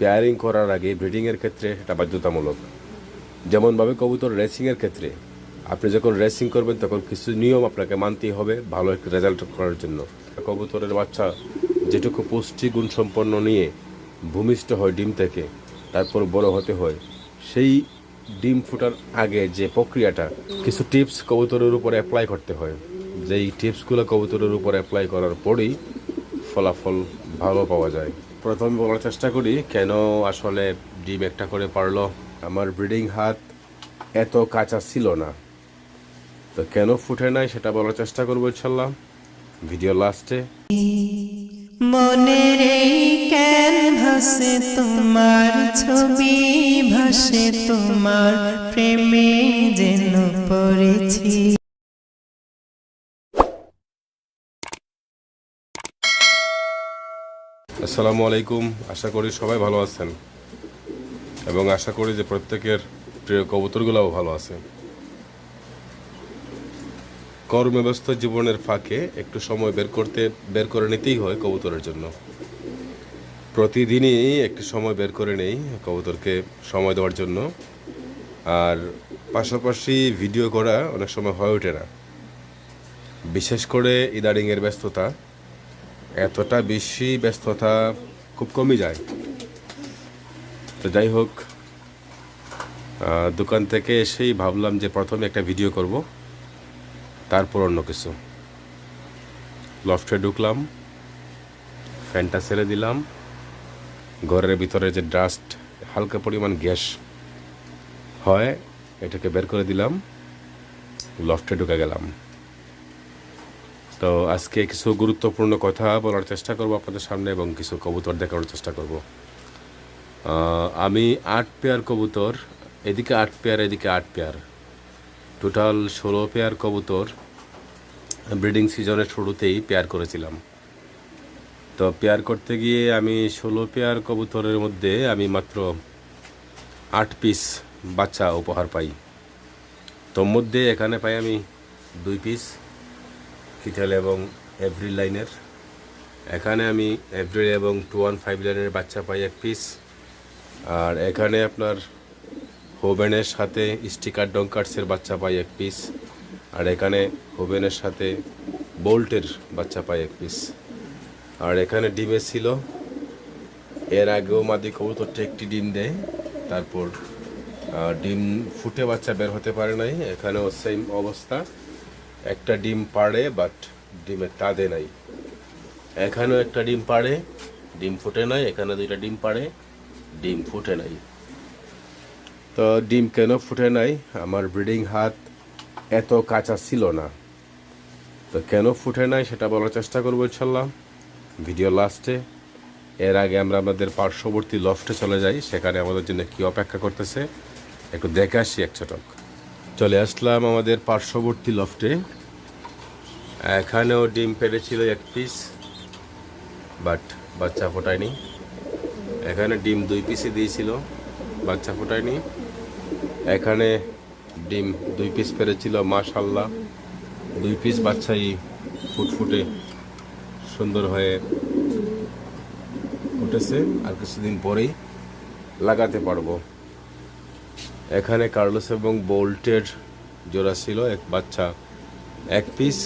Pairing করার আগে ব্রিডিংয়ের ক্ষেত্রে এটা বাধ্যতামূলক। যেমনভাবে কবুতর রেসিংয়ের ক্ষেত্রে, আপনি যখন রেসিং করবেন তখন কিছু নিয়ম আপনাকে মানতেই হবে, ভালো একটা রেজাল্ট করার জন্য। কবুতরের বাচ্চা যেটুকু পুষ্টিগুণ সম্পন্ন নিয়ে ভূমিষ্ঠ হয় ডিম থেকে, তারপর বড় হতে হয়, সেই ডিম ফোটার আগে যে প্রক্রিয়াটা, কিছু টিপস কবুতরের উপর অ্যাপ্লাই করতে হয়। যেই টিপসগুলো কবুতরের উপর অ্যাপ্লাই করার পরেই ফলাফল ভালো পাওয়া যায়। প্রথমে বলার চেষ্টা করি, কেন আসলে ডিম একটা করে পারল? আমার ব্রিডিং হাত এত কাঁচা ছিল না। তো কেন ফুটে নাই সেটা বলার চেষ্টা করব ইনশাল্লাহ। ভিডিও লাস্টে। মনের এই ক্যানভাসে তোমার ছবি ভাসে, তোমার প্রেমে যেন পড়েছি। আসসালামু আলাইকুম। আশা করি সবাই ভালো আছেন। এবং আশা করি যে প্রত্যেকের প্রিয় কবুতরগুলোও ভালো আছে। কর্মব্যস্ত জীবনের ফাঁকে একটু সময় বের করতে, বের করে নিতেই হয় কবুতরের জন্য। প্রতিদিনই একটু সময় বের করে নেই কবুতরকে সময় দেওয়ার জন্য। আর পাশাপাশি ভিডিও করা অনেক সময় হয়ে ওঠে না। বিশেষ করে ইদারিংয়ের ব্যস্ততা। এতটা বেশি ব্যস্ততা খুব কমই যায়। তো যাই হোক দোকান থেকে এসেই ভাবলাম যে প্রথমে একটা ভিডিও করব, তারপর অন্য কিছু। লফটে ঢুকলাম, ফ্যানটা ছেড়ে দিলাম, ঘরের ভিতরে যে ডাস্ট, হালকা পরিমাণ গ্যাস হয়, এটাকে বের করে দিলাম, লফটে ঢুকে গেলাম। তো আজকে কিছু গুরুত্বপূর্ণ কথা বলার চেষ্টা করব আপনাদের সামনে এবং কিছু কবুতর দেখানোর চেষ্টা করব। আমি আট পেয়ার কবুতর, এদিকে আট পেয়ার, এদিকে আট পেয়ার। টোটাল ষোলো পেয়ার কবুতর ব্রিডিং সিজনের শুরুতেই পেয়ার করেছিলাম। তো পেয়ার করতে গিয়ে আমি ষোলো পেয়ার কবুতরের মধ্যে আমি মাত্র আট পিস বাচ্চা উপহার পাই। তোর মধ্যে এখানে পাই আমি দুই পিস কিটেল এবং এভরি লাইনের এখানে আমি এভরি এবং টু ওয়ান ফাইভ লাইনের বাচ্চা পাই এক পিস আর এখানে আপনার হোভেনের সাথে স্টিকার ডংকার্সের বাচ্চা পাই এক পিস আর এখানে হোভেনের সাথে বোল্টের বাচ্চা পাই এক পিস আর এখানে ডিমে ছিল। এর আগেও মাদি কবুতরটা একটি ডিম দেয়। তারপর ডিম ফুটে বাচ্চা বের হতে পারে নাই। এখানেও সেম অবস্থা। একটা ডিম পাড়ে বাট ডিমে তাদে নাই। এখানেও একটা ডিম পাড়ে, ডিম ফুটে নাই, এখানে দুইটা ডিম পাড়ে, ডিম ফুটে নাই। তো ডিম কেন ফুটে নাই? আমার ব্রিডিং হাত এত কাঁচা ছিল না। তো কেন ফুটে নাই সেটা বলার চেষ্টা করব ইনশাল্লাহ। ভিডিও লাস্টে। এর আগে আমরা আমাদের পার্শ্ববর্তী লফটে চলে যাই, সেখানে আমাদের জন্য কি অপেক্ষা করতেছে? একটু দেখে আসি এক চটক চলে আসলাম আমাদের পার্শ্ববর্তী লফটে এখানেও ডিম পেড়েছিল এক পিস বাট বাচ্চা ফোটায়নি। এখানে ডিম দুই পিসই দিয়েছিল, বাচ্চা ফোটায়নি। এখানে ডিম দুই পিস পেরেছিল মাশাল্লাহ দুই পিস বাচ্চাই ফুটফুটে সুন্দর হয়ে উঠেছে, আর কিছুদিন পরেই লাগাতে পারব। এখানে কার্লোস এবং বোল্টের জোড়া ছিল এক বাচ্চা, এক পিস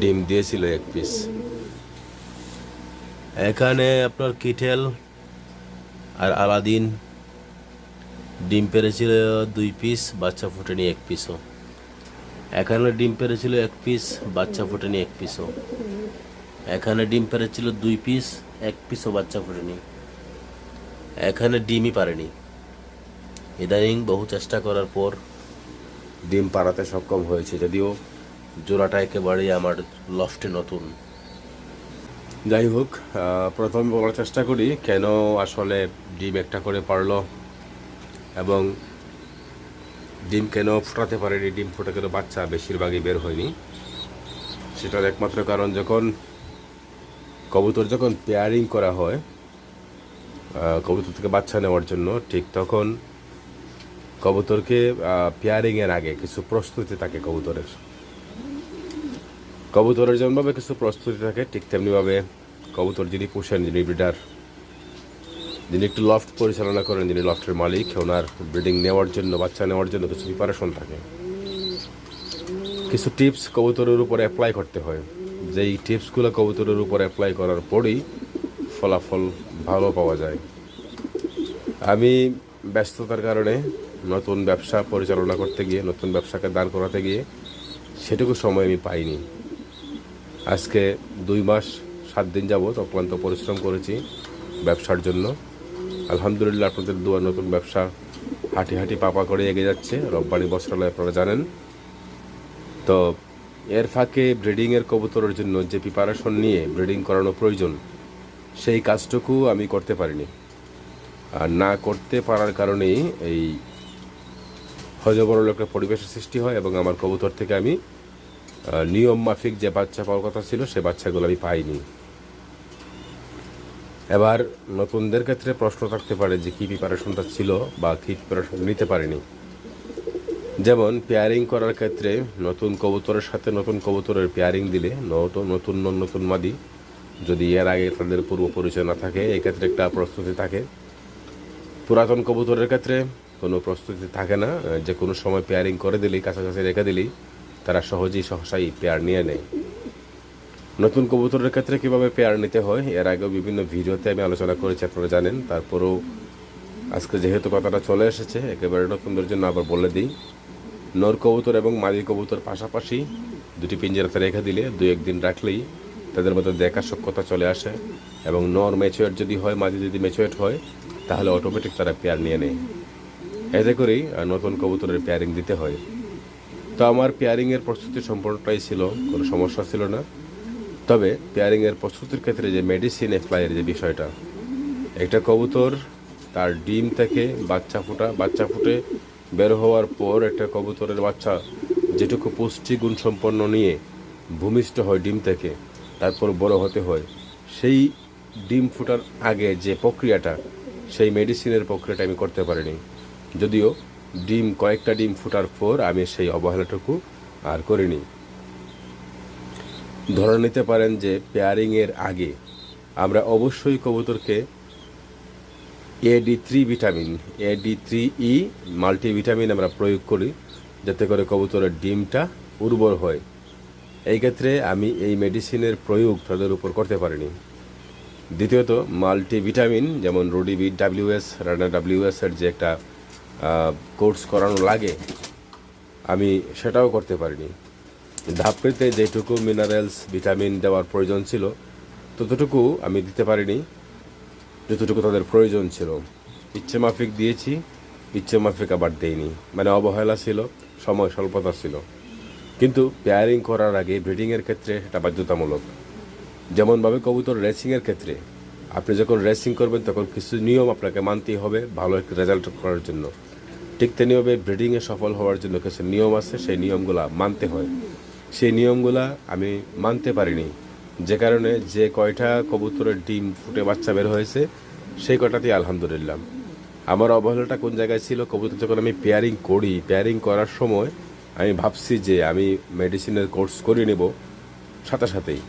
ডিম দিয়েছিল এক পিস। এখানে আপনার কিটেল আর আলাদিন ডিম পেরেছিল দুই পিস, বাচ্চা ফুটেনি এক পিসও। এখানে ডিম পেরেছিল এক পিস, বাচ্চা ফুটেনি এক পিসও। এখানে ডিম পেরেছিল দুই পিস, এক পিসও বাচ্চা ফুটেনি। এখানে ডিমই পারেনি। ইদানিং বহু চেষ্টা করার পর ডিম পাড়াতে সক্ষম হয়েছে, যদিও জোড়াটা একেবারেই আমার লফটে নতুন। যাই হোক প্রথমে বলার চেষ্টা করি কেন আসলে ডিম একটা করে পারল এবং ডিম কেন ফোটাতে পারেনি, ডিম ফুটে কেন বাচ্চা বেশিরভাগই বের হয়নি। সেটার একমাত্র কারণ যখন কবুতর যখন পেয়ারিং করা হয় কবুতর থেকে বাচ্চা নেওয়ার জন্য ঠিক তখন কবুতরকে পেয়ারিং এর আগে কিছু প্রস্তুতি থাকে কবুতরের। কবুতরের যেমনভাবে কিছু প্রস্তুতি থাকে, ঠিক তেমনিভাবে কবুতর যিনি পুষেন, যিনি ব্রিডার যিনি একটু লফট পরিচালনা করেন, যিনি লফটের মালিক, ওনার ব্রিডিং নেওয়ার জন্য, বাচ্চা নেওয়ার জন্য কিছু প্রিপারেশন থাকে। কিছু টিপস কবুতরের উপর অ্যাপ্লাই করতে হয়। যেই টিপসগুলো কবুতরের উপর অ্যাপ্লাই করার পরেই ফলাফল ভালো পাওয়া যায়। আমি ব্যস্ততার কারণে নতুন ব্যবসা পরিচালনা করতে গিয়ে, নতুন ব্যবসাকে দাঁড় করাতে গিয়ে সেটুকু সময় আমি পাইনি। আজকে দুই মাস, সাত দিন যাবৎ অক্লান্ত পরিশ্রম করেছি ব্যবসার জন্য। আলহামদুলিল্লাহ আপনাদের দুয়ার নতুন ব্যবসা হাঁটি হাঁটি পাপা করে এগিয়ে যাচ্ছে, রব্বানি বস্ত্রালয় আপনারা জানেন। তো এর ফাঁকে ব্রিডিংয়ের কবুতরের জন্য যে প্রিপারেশন নিয়ে ব্রিডিং করানো প্রয়োজন, সেই কাজটুকু আমি করতে পারিনি। আর না করতে পারার কারণেই এই হজবরল একটা পরিবেশের সৃষ্টি হয় এবং আমার কবুতর থেকে আমি নিয়ম মাফিক যে বাচ্চা পাওয়ার কথা ছিল, সে বাচ্চাগুলো আমি পাইনি। এবার নতুনদের ক্ষেত্রে প্রশ্ন থাকতে পারে যে কী প্রিপারেশনটা ছিল বা কী প্রিপারেশন নিতে পারেনি। যেমন পেয়ারিং করার ক্ষেত্রে নতুন কবুতরের সাথে নতুন কবুতরের পেয়ারিং দিলে নতুন নতুন নতুন মাদি যদি এর আগে তাদের পূর্ব পরিচয় না থাকে, এক্ষেত্রে একটা প্রস্তুতি থাকে। পুরাতন কবুতরের ক্ষেত্রে কোনো প্রস্তুতি থাকে না যে কোনো সময় পেয়ারিং করে দিলেই, কাছাকাছি রেখে দিলেই তারা সহজেই সহসাই পেয়ার নিয়ে নেয়। নতুন কবুতরের ক্ষেত্রে কীভাবে পেয়ার নিতে হয়, এর আগেও বিভিন্ন ভিডিওতে আমি আলোচনা করেছি, আপনারা জানেন। তারপরেও আজকে যেহেতু কথাটা চলে এসেছে, একেবারে নতুনদের জন্য আবার বলে দিই। নর কবুতর এবং মাদি কবুতর পাশাপাশি দুটি পিঞ্জেরাতে রেখে দিলে দু একদিন রাখলেই তাদের মধ্যে দেখার সক্ষতা চলে আসে এবং নর ম্যাচুয়েট যদি হয় মাদি যদি ম্যাচুয়েট হয়, তাহলে অটোমেটিক তারা পেয়ার নিয়ে নেয়। এতে করেই নতুন কবুতরের পেয়ারিং দিতে হয়। তো আমার পেয়ারিংয়ের প্রস্তুতি সম্পূর্ণটাই ছিল, কোনো সমস্যা ছিল না। তবে পেয়ারিংয়ের প্রস্তুতির ক্ষেত্রে যে মেডিসিন অ্যাপ্লাইয়ের যে বিষয়টা, একটা কবুতর তার ডিম থেকে বাচ্চা ফোটা, বাচ্চা ফুটে বের হওয়ার পর একটা কবুতরের বাচ্চা যেটুকু পুষ্টিগুণ সম্পন্ন নিয়ে ভূমিষ্ঠ হয় ডিম থেকে, তারপর বড় হতে হয়। সেই ডিম ফুটার আগে যে প্রক্রিয়াটা, সেই মেডিসিনের প্রক্রিয়াটা আমি করতে পারিনি। যদিও ডিম, কয়েকটা ডিম ফুটার পর আমি সেই অবহেলাটুকু আর করিনি। ধরে নিতে পারেন যে পেয়ারিংয়ের আগে আমরা অবশ্যই কবুতরকে A D three vitamin, A D three E multivitamin আমরা প্রয়োগ করি যাতে করে কবুতরের ডিমটা উর্বর হয়। এই ক্ষেত্রে আমি এই মেডিসিনের প্রয়োগ তাদের উপর করতে পারিনি। দ্বিতীয়ত, মাল্টিভিটামিন, যেমন রোডিবি ডাব্লিউএস রানা ডাব্লিউএস এর যে একটা কোর্স করানো লাগে, আমি সেটাও করতে পারিনি। ধাপড়িতে যেটুকু মিনারেলস ভিটামিন দেওয়ার প্রয়োজন ছিল, ততটুকু আমি দিতে পারিনি, যতটুকু তাদের প্রয়োজন ছিল। ইচ্ছে মাফিক দিয়েছি, ইচ্ছে মাফিক আবার দেইনি। মানে অবহেলা ছিল, সময় স্বল্পতা ছিল। কিন্তু পেয়ারিং করার আগে ব্রিডিংয়ের ক্ষেত্রে এটা বাধ্যতামূলক। যেমনভাবে কবুতর রেসিংয়ের ক্ষেত্রে আপনি যখন রেসিং করবেন, তখন কিছু নিয়ম আপনাকে মানতেই হবে, ভালো একটা রেজাল্ট করার জন্য। ঠিক তেমনিভাবে ব্রিডিংয়ে সফল হওয়ার জন্য কিছু নিয়ম আছে, সেই নিয়মগুলা মানতে হয়। সেই নিয়মগুলা আমি মানতে পারিনি। যে কারণে যে কয়টা কবুতরের ডিম ফুটে বাচ্চা বের হয়েছে, সেই কয়টাতেই আলহামদুলিল্লাহ। আমার অবহেলাটা কোন জায়গায় ছিল? কবুতর যখন আমি পেয়ারিং করি পেয়ারিং করার সময় আমি ভাবছি যে আমি মেডিসিনের কোর্স করে নেব সাথে সাথেই।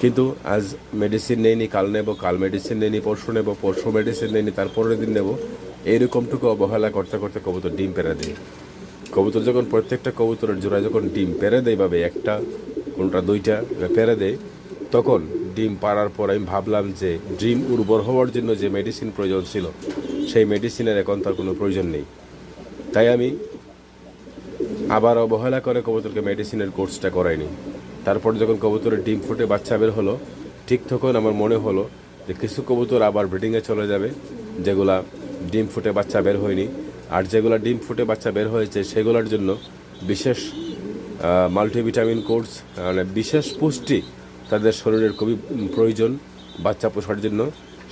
কিন্তু আজ মেডিসিন নেইনি, কাল নেব, কাল মেডিসিন নেইনি, পরশু নেব, পরশু মেডিসিন নেইনি তার পরের দিন নেব। এইরকমটুকু অবহেলা করতে করতে কবুতর ডিম পেরে দেয়। কবুতর যখন প্রত্যেকটা কবুতরের জোড়ায় যখন ডিম পেরে দেয় ভাবে, একটা, কোনটা, দুইটা পেরে দেয়, তখন ডিম পাড়ার পর আমি ভাবলাম যে ডিম উর্বর হওয়ার জন্য যে মেডিসিন প্রয়োজন ছিল, সেই মেডিসিনের এখন তার কোনো প্রয়োজন নেই। তাই আমি আবার অবহেলা করে কবুতরকে মেডিসিনের কোর্সটা করাইনি। তারপর যখন কবুতরের ডিম ফুটে বাচ্চা বের হলো, ঠিক তখন আমার মনে হলো যে কিছু কবুতর আবার ব্রিডিংয়ে চলে যাবে, যেগুলা ডিম ফুটে বাচ্চা বের হয়নি। আর যেগুলা ডিম ফুটে বাচ্চা বের হয়েছে, সেগুলোর জন্য বিশেষ মাল্টিভিটামিন কোর্স মানে বিশেষ পুষ্টি তাদের শরীরের খুবই প্রয়োজন বাচ্চা পোষার জন্য।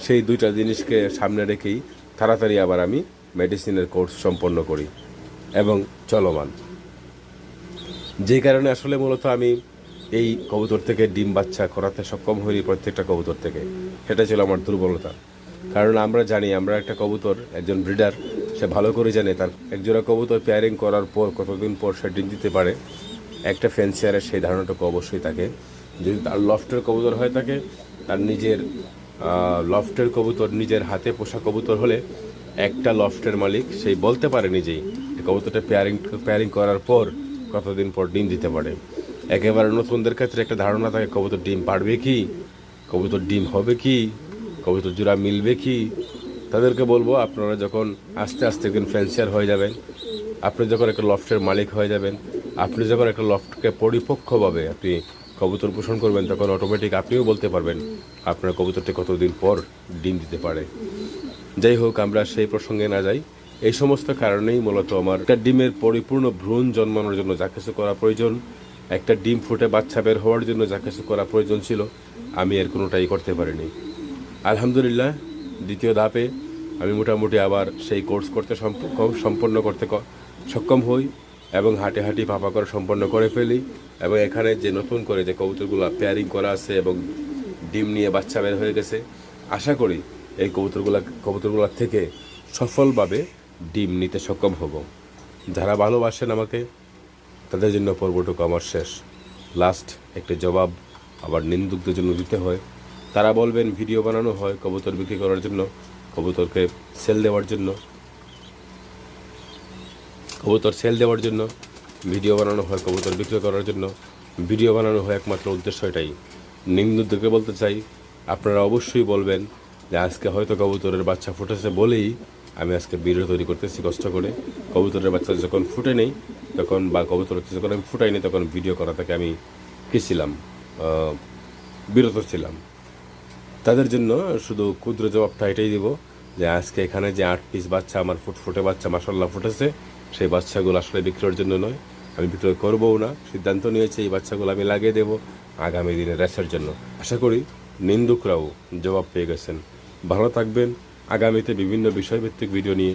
সেই দুইটা জিনিসকে সামনে রেখেই তাড়াতাড়ি আবার আমি মেডিসিনের কোর্স সম্পন্ন করি এবং চলমান। যে কারণে আসলে মূলত আমি এই কবুতর থেকে ডিম বাচ্চা করাতে সক্ষম হইনি প্রত্যেকটা কবুতর থেকে। সেটা ছিল আমার দুর্বলতা। কারণ আমরা জানি, আমরা একটা কবুতর, একজন ব্রিডার, সে ভালো করে জানে তার একজোড়া কবুতর পেয়ারিং করার পর, কতদিন পর সে ডিম দিতে পারে, একটা ফ্যান্সিয়ারের সেই ধারণাটুকু অবশ্যই থাকে। যদি তার লফটের কবুতর হয়ে থাকে তার নিজের লফটের কবুতর, নিজের হাতে পোষা কবুতর হলে একটা লফটের মালিক সেই বলতে পারে নিজেই কবুতরটা পেয়ারিং পেয়ারিং করার পর কতদিন পর ডিম দিতে পারে। একেবারে নতুনদের ক্ষেত্রে একটা ধারণা থাকে, কবুতর ডিম পারবে কি? কবুতর ডিম হবে কি? কবুতর জোড়া মিলবে কি? তাদেরকে বলব, আপনারা যখন আস্তে আস্তে একদিন ফ্যান্সিয়ার হয়ে যাবেন, আপনি যখন একটা লফটের মালিক হয়ে যাবেন, আপনি যখন একটা লফটকে পরিপক্ষভাবে আপনি কবুতর পোষণ করবেন, তখন অটোমেটিক আপনিও বলতে পারবেন, আপনার কবুতরটি কতদিন পর ডিম দিতে পারে। যাই হোক, আমরা সেই প্রসঙ্গে না যাই। এই সমস্ত কারণেই মূলত আমার একটা ডিমের পরিপূর্ণ ভ্রূণ জন্মানোর জন্য যা কিছু করা প্রয়োজন একটা ডিম ফুটে বাচ্চা বের হওয়ার জন্য যা কিছু করা প্রয়োজন ছিল, আমি এর কোনোটাই করতে পারিনি। আলহামদুলিল্লাহ, দ্বিতীয় ধাপে আমি মোটামুটি আবার সেই কোর্স করতে সম্প- সম্পন্ন করতে সক্ষম হই এবং হাঁটে হাঁটি পাপা করে সম্পন্ন করে ফেলি এবং এখানে যে নতুন করে যে কবুতরগুলো পেয়ারিং করা আছে এবং ডিম নিয়ে বাচ্চা বের হয়ে গেছে, আশা করি এই কবুতরগুলা কবুতরগুলোর থেকে সফলভাবে ডিম নিতে সক্ষম হব। যারা ভালোবাসেন আমাকে তাদের জন্য পর্বটুকু আমার শেষ। লাস্ট একটা জবাব আবার নিন্দুকদের জন্য দিতে হয়। তারা বলবেন, ভিডিও বানানো হয় কবুতর বিক্রি করার জন্য, কবুতরকে সেল দেওয়ার জন্য। কবুতর সেল দেওয়ার জন্য, ভিডিও বানানো হয় কবুতর বিক্রি করার জন্য। ভিডিও বানানো হয় একমাত্র উদ্দেশ্য এটাই। নিন্দুকদেরকে বলতে চাই, আপনারা অবশ্যই বলবেন যে আজকে হয়তো কবুতরের বাচ্চা ফুটেছে বলেই আমি আজকে ভিডিও তৈরি করতেছি, কষ্ট করে। কবুতরের বাচ্চা যখন ফুটে নেই, তখন বা কবুতর যখন আমি ফুটাই ফুটাইনি তখন ভিডিও করা থেকে আমি কী ছিলাম? বিরত ছিলাম। তাদের জন্য শুধু ক্ষুদ্র জবাবটা এটাই দিব যে আজকে এখানে যে আট পিস বাচ্চা আমার ফুটফুটে বাচ্চা মাসাল্লাহ ফুটেছে, সেই বাচ্চাগুলো আসলে বিক্রয়ের জন্য নয়। আমি বিক্রয় করবও না, সিদ্ধান্ত নিয়েছি এই বাচ্চাগুলো আমি লাগিয়ে দেব আগামী দিনে রেসের জন্য। আশা করি নিন্দুকরাও জবাব পেয়ে গেছেন। ভালো থাকবেন আগামীতে বিভিন্ন বিষয়ভিত্তিক ভিডিও নিয়ে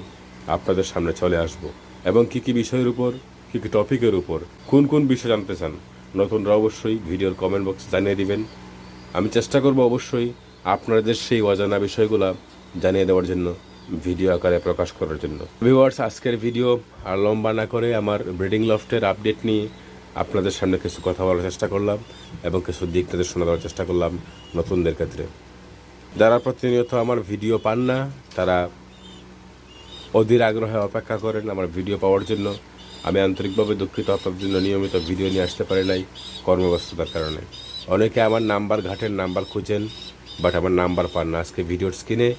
আপনাদের সামনে চলে আসব। এবং কি কি বিষয়ের উপর, কি কি টপিকের উপর, কোন কোন বিষয় জানতে চান, নতুনরা অবশ্যই ভিডিওর কমেন্ট বক্সে জানিয়ে দিবেন। আমি চেষ্টা করব অবশ্যই আপনাদের সেই অজানা বিষয়গুলো জানিয়ে দেওয়ার জন্য ভিডিও আকারে প্রকাশ করার জন্য। ভিউয়ার্স আজকের ভিডিও আর লম্বা না করে আমার ব্রিডিং লফটের আপডেট নিয়ে আপনাদের সামনে কিছু কথা বলার চেষ্টা করলাম এবং কিছু দিক নির্দেশনা দেওয়ার চেষ্টা করলাম নতুনদের ক্ষেত্রে। যারা প্রতিনিয়ত আমার ভিডিও পান না, তারা অধীর আগ্রহে অপেক্ষা করেন আমার ভিডিও পাওয়ার জন্য। আমি আন্তরিকভাবে দুঃখিত আপনার জন্য নিয়মিত ভিডিও নিয়ে আসতে পারি নাই কর্মব্যস্ততার কারণে। অনেকে আমার নাম্বার ঘাটের নাম্বার খুঁজেন, বাট আমার নাম্বার পান না। আজকে ভিডিওর স্ক্রিনে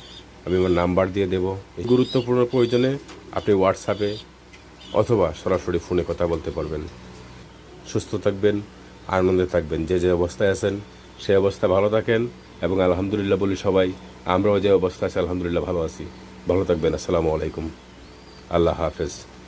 আমি আমার নাম্বার দিয়ে দেব। এই গুরুত্বপূর্ণ প্রয়োজনে আপনি হোয়াটসঅ্যাপে অথবা সরাসরি ফোনে কথা বলতে পারবেন। সুস্থ থাকবেন, আনন্দে থাকবেন। যে যে অবস্থায় আছেন সেই অবস্থা ভালো থাকেন। এবং আলহামদুলিল্লাহ বলি সবাই, আমরাও যে অবস্থা আছি, আলহামদুলিল্লাহ ভালো আছি। ভালো থাকবেন, আসসালামু আলাইকুম। আল্লাহ হাফেজ।